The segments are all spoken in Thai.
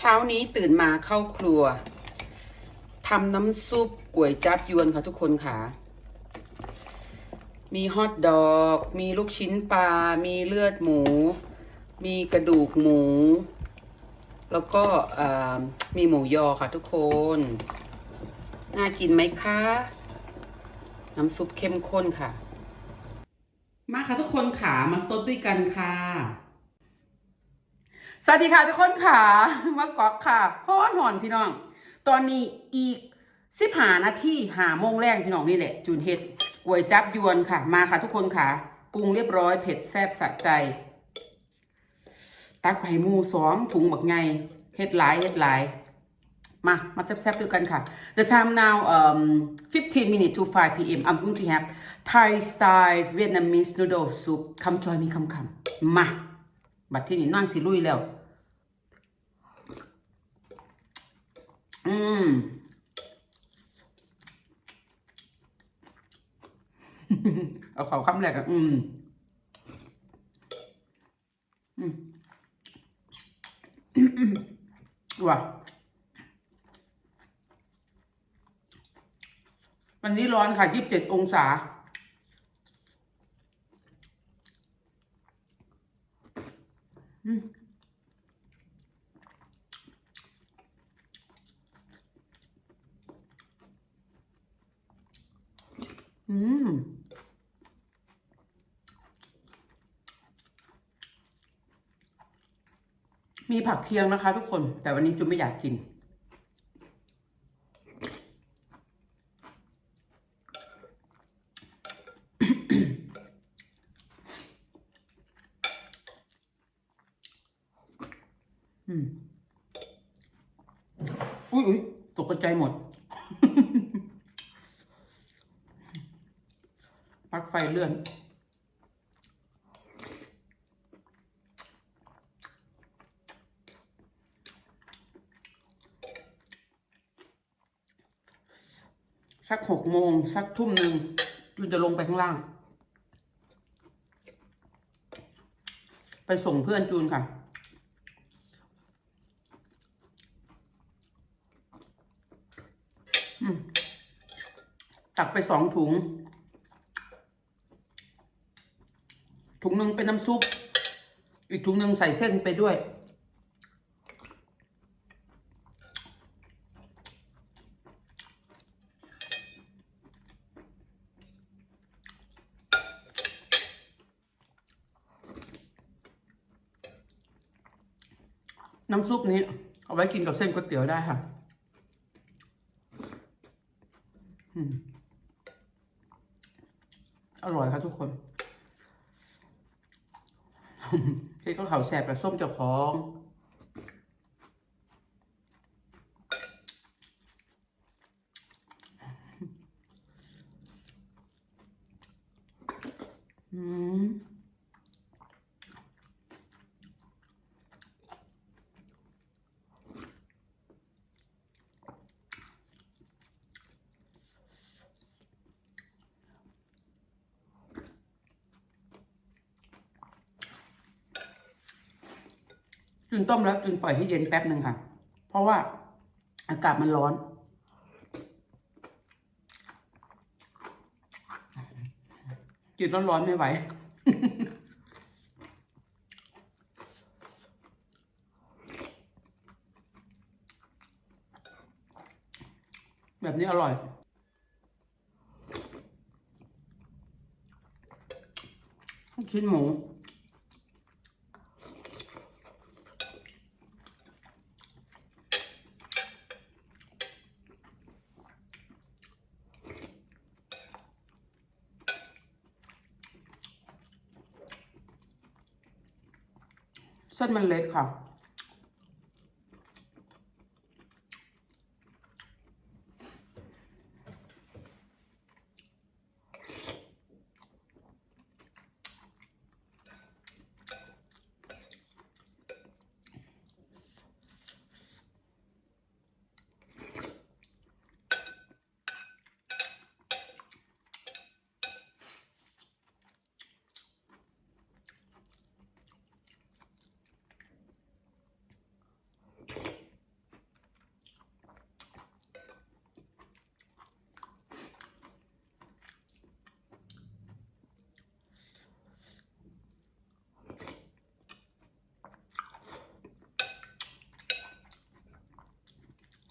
เช้านี้ตื่นมาเข้าครัวทำน้ำซุปก๋วยจับยวนค่ะทุกคนค่ะ มีฮอทดอก มีลูกชิ้นปลา มีเลือดหมู มีกระดูกหมู แล้วก็มีหมูยอค่ะทุกคน น่ากินไหมคะ น้ำซุปเข้มข้นค่ะ มาค่ะทุกคนค่ะ มาซดด้วยกันค่ะ สวัสดีค่ะทุกคนค่ะมากอกค่ะฮ้อนหอนพี่น้อง ตอนนี้อีกสิบหานาทีหาโมงแรงพี่น้องนี่แหละ จูนเฮ็ดก๋วยจับยวนค่ะ มาค่ะทุกคนค่ะปรุงเรียบร้อยเผ็ดแซ่บสะใจ ตักไปหมูสองถุงบักไงเฮ็ดหลายเฮ็ดหลาย มา มาแซ่บๆด้วยกันค่ะ The time now um 15 minutes to 5 p.m. I'm going to have Thai style Vietnamese noodle soup come join me come come มา บัดที่นี่นั่งสิลุยแล้ว อืมเอาเขาคำแรกอะอืม อืมว่ะวันนี้ร้อนค่ะ27องศา อืม มีผักเคียงนะคะ ทุกคน แต่วันนี้จุนไม่อยากกิน อืม อุ้ยอุ้ยตกกระจหมด ปลั๊กไฟเลื่อน สักหกโมง สักทุ่มหนึ่งจูนจะลงไปข้างล่าง ไปส่งเพื่อนจูนค่ะตักไปสองถุง ถุงหนึ่งเป็นน้ำซุป อีกถุงหนึ่งใส่เส้นไปด้วย น้ำซุปนี้ เอาไว้กินกับเส้นก๋วยเตี๋ยวได้ค่ะอืมอร่อยครับทุกคน เฮ็ดก็เขาวแสบกับส้มเจ้าของอืม จุนต้มแล้วจุนปล่อยให้เย็นแป๊บหนึ่งค่ะ เพราะว่าอากาศมันร้อน กินร้อนๆไม่ไหวแบบนี้อร่อย ชิ้นหมู เส้นมันเล็กค่ะ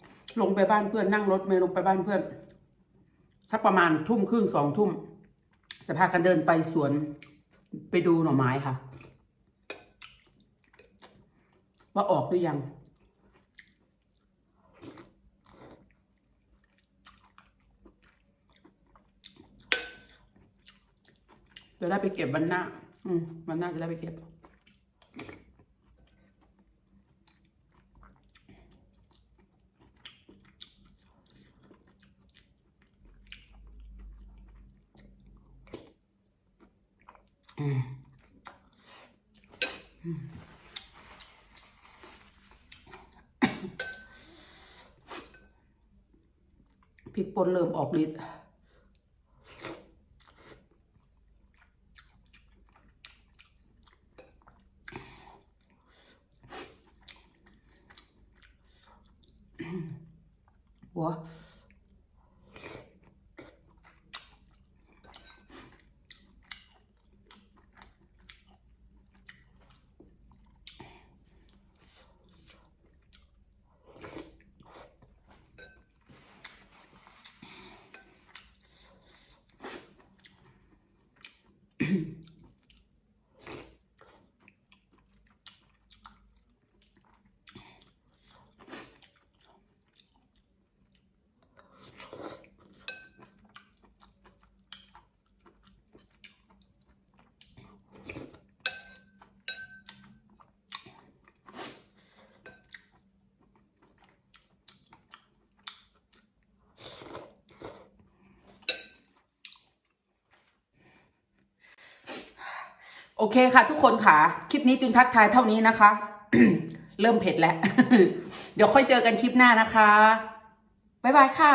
อ ลงไปบ้านเพื่อนนั่งรถเมล์ลงไปบ้านเพื่อนสักประมาณทุ่มครึ่งสองทุ่ม จะพากันเดินไปสวนไปดูหน่อไม้ค่ะ ว่าออกหรือยัง จะได้ไปเก็บวันหน้า อืมวันหน้าจะได้ไปเก็บ พริกป่นเริ่มออกฤทธิ์หัว โอเคค่ะ ทุกคนค่ะ คลิปนี้จุนทักทายเท่านี้นะคะ เริ่มเผ็ดแล้ว เดี๋ยวค่อยเจอกันคลิปหน้านะคะ บ๊ายบายค่ะ